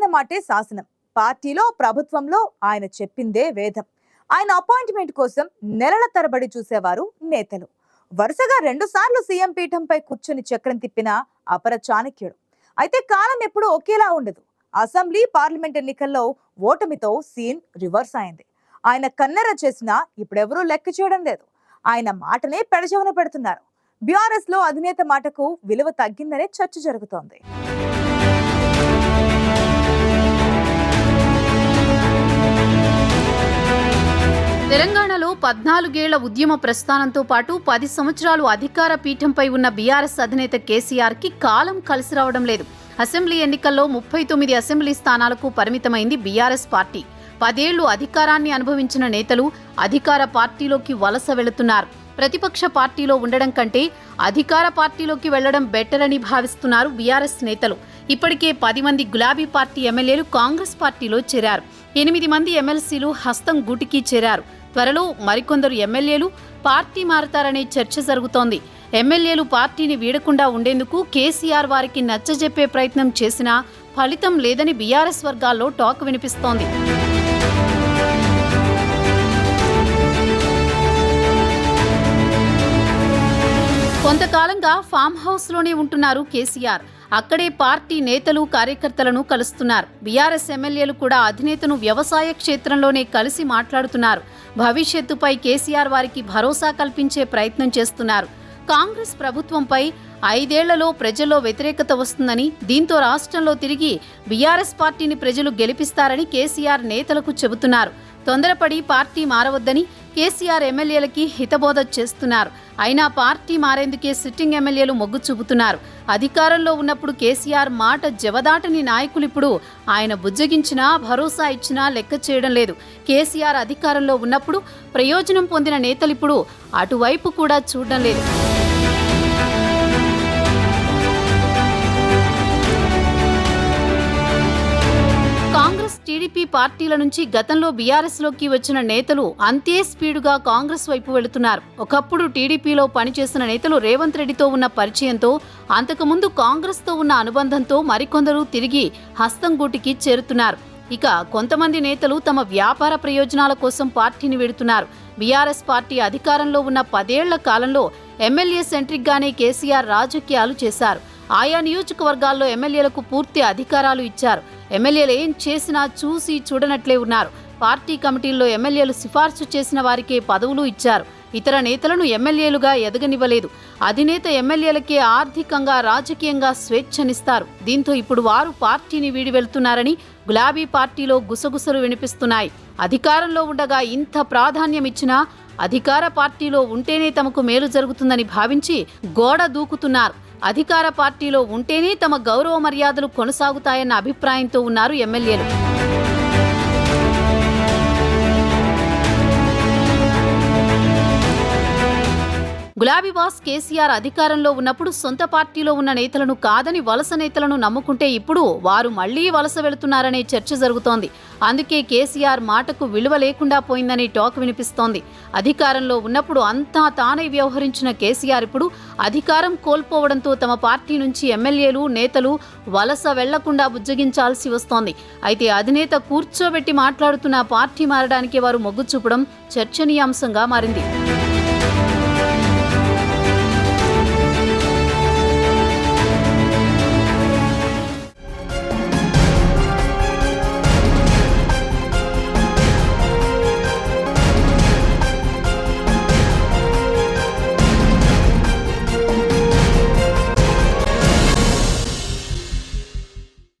ఆయన మాటే శాసనం. పార్టీలో ప్రభుత్వంలో ఆయన చెప్పిందే వేదం. ఆయన అపాయింట్మెంట్ కోసం నెలల తరబడి చూసేవారు నేతలు. వరుసగా రెండు సార్లు సీఎం పీఠంపై కూర్చొని చక్రం తిప్పిన అపర చాణక్యుడు. అయితే కాలం ఎప్పుడూ ఒకేలా ఉండదు. అసెంబ్లీ పార్లమెంట్ ఎన్నికల్లో ఓటమితో సీన్ రివర్స్ అయింది. ఆయన కన్నెర చేసినా ఇప్పుడెవరూ లెక్క చేయడం లేదు. ఆయన మాటనే పెడచెవన పెడుతున్నారు. బీఆర్ఎస్లో అధినేత మాటకు విలువ తగ్గిందనే చర్చ జరుగుతోంది. తెలంగాణలో పద్నాలుగేళ్ళ ఉద్యమ ప్రస్థానంతో పాటు పది సంవత్సరాలు అధికార పీఠంపై ఉన్న బీఆర్ఎస్ అధినేత కేసీఆర్కి కాలం కలిసి రావడం లేదు. అసెంబ్లీ ఎన్నికల్లో ముప్పై తొమ్మిది అసెంబ్లీ స్థానాలకు పరిమితమైంది బీఆర్ఎస్ పార్టీ. పదేళ్ళు అధికారాన్ని అనుభవించిన నేతలు అధికార పార్టీలోకి వలస వెళుతున్నారు. ప్రతిపక్ష పార్టీలో ఉండడం కంటే అధికార పార్టీలోకి వెళ్ళడం బెటర్ అని భావిస్తున్నారు బీఆర్ఎస్ నేతలు. ఇప్పటికే పది మంది గులాబీ పార్టీ ఎమ్మెల్యేలు కాంగ్రెస్ పార్టీలో చేరారు. ఎనిమిది మంది ఎమ్మెల్సీలు హస్తం గూటికి చేరారు. త్వరలో మరికొందరు ఎమ్మెల్యేలు పార్టీ మారతారనే చర్చ జరుగుతోంది. ఎమ్మెల్యేలు పార్టీని వీడకుండా ఉండేందుకు కేసీఆర్ వారికి నచ్చజెప్పే ప్రయత్నం చేసినా ఫలితం లేదని బీఆర్ఎస్ వర్గాల్లో టాక్ వినిపిస్తోంది. కొంతకాలంగా ఫామ్ హౌస్లోనే ఉంటున్నారు కేసీఆర్. అక్కడే పార్టీ నేతలు కార్యకర్తలను కలుస్తున్నారు. బీఆర్ఎస్ ఎమ్మెల్యేలు కూడా అధినేతను వ్యవసాయ క్షేత్రంలోనే కలిసి మాట్లాడుతున్నారు. భవిష్యత్తుపై కేసీఆర్ వారికి భరోసా కల్పించే ప్రయత్నం చేస్తున్నారు. కాంగ్రెస్ ప్రభుత్వంపై ఐదేళ్ళలో ప్రజల్లో వ్యతిరేకత వస్తుందని దీంతో రాష్ట్రంలో తిరిగి బీఆర్ఎస్ పార్టీని ప్రజలు గెలిపిస్తారని కేసీఆర్ నేతలకు చెబుతున్నారు. తొందరపడి పార్టీ మారవద్దని కేసీఆర్ ఎమ్మెల్యేలకి హితబోధ చేస్తున్నారు. అయినా పార్టీ మారేందుకే సిట్టింగ్ ఎమ్మెల్యేలు మొగ్గు చూపుతున్నారు. అధికారంలో ఉన్నప్పుడు కేసీఆర్ మాట జవదాటని నాయకులు ఇప్పుడు ఆయన బుజ్జగించినా భరోసా ఇచ్చినా లెక్క చేయడం లేదు. కేసీఆర్ అధికారంలో ఉన్నప్పుడు ప్రయోజనం పొందిన నేతలిప్పుడు అటువైపు కూడా చూడడం లేదు. టీడీపీ పార్టీల నుంచి గతంలో బీఆర్ఎస్లోకి వచ్చిన నేతలు అంతే స్పీడుగా కాంగ్రెస్ వైపు వెళుతున్నారు. ఒకప్పుడు టీడీపీలో పనిచేసిన నేతలు రేవంత్ రెడ్డితో ఉన్న పరిచయంతో అంతకుముందు కాంగ్రెస్తో ఉన్న అనుబంధంతో మరికొందరు తిరిగి హస్తంగూటికి చేరుతున్నారు. ఇక కొంతమంది నేతలు తమ వ్యాపార ప్రయోజనాల కోసం పార్టీని వెడుతున్నారు. బీఆర్ఎస్ పార్టీ అధికారంలో ఉన్న పదేళ్ళ కాలంలో ఎమ్మెల్యే సెంట్రిక్గానే కేసీఆర్ రాజకీయాలు చేశారు. ఆయా నియోజకవర్గాల్లో ఎమ్మెల్యేలకు పూర్తి అధికారాలు ఇచ్చారు. ఎమ్మెల్యేలు ఏం చేసినా చూసి చూడనట్లే ఉన్నారు. పార్టీ కమిటీల్లో ఎమ్మెల్యేలు సిఫార్సు చేసిన వారికే పదవులు ఇచ్చారు. ఇతర నేతలను ఎమ్మెల్యేలుగా ఎదగనివ్వలేదు. అధినేత ఎమ్మెల్యేలకే ఆర్థికంగా రాజకీయంగా స్వేచ్ఛనిస్తారు. దీంతో ఇప్పుడు వారు పార్టీని వీడి వెళ్తున్నారని గులాబీ పార్టీలో గుసగుసలు వినిపిస్తున్నాయి. అధికారంలో ఉండగా ఇంత ప్రాధాన్యం ఇచ్చినా అధికార పార్టీలో ఉంటేనే తమకు మేలు జరుగుతుందని భావించి గోడ దూకుతున్నారు. అధికార పార్టీలో ఉంటేనే తమ గౌరవ మర్యాదలు కొనసాగుతాయన్న అభిప్రాయంతో ఉన్నారు ఎమ్మెల్యేలు. గులాబీ బాస్ కేసీఆర్ అధికారంలో ఉన్నప్పుడు సొంత పార్టీలో ఉన్న నేతలను కాదని వలస నేతలను నమ్ముకుంటే ఇప్పుడు వారు మళ్ళీ వలస వెళుతున్నారనే చర్చ జరుగుతోంది. అందుకే కేసీఆర్ మాటకు విలువ లేకుండా పోయిందని టాక్ వినిపిస్తోంది. అధికారంలో ఉన్నప్పుడు అంతా తానే వ్యవహరించిన కేసీఆర్ ఇప్పుడు అధికారం కోల్పోవడంతో తమ పార్టీ నుంచి ఎమ్మెల్యేలు నేతలు వలస వెళ్ళకుండా బుజ్జగించాల్సి వస్తోంది. అయితే అధినేత కూర్చోబెట్టి మాట్లాడుతున్న పార్టీ మారడానికి వారు మొగ్గు చూపడం చర్చనీయాంశంగా మారింది.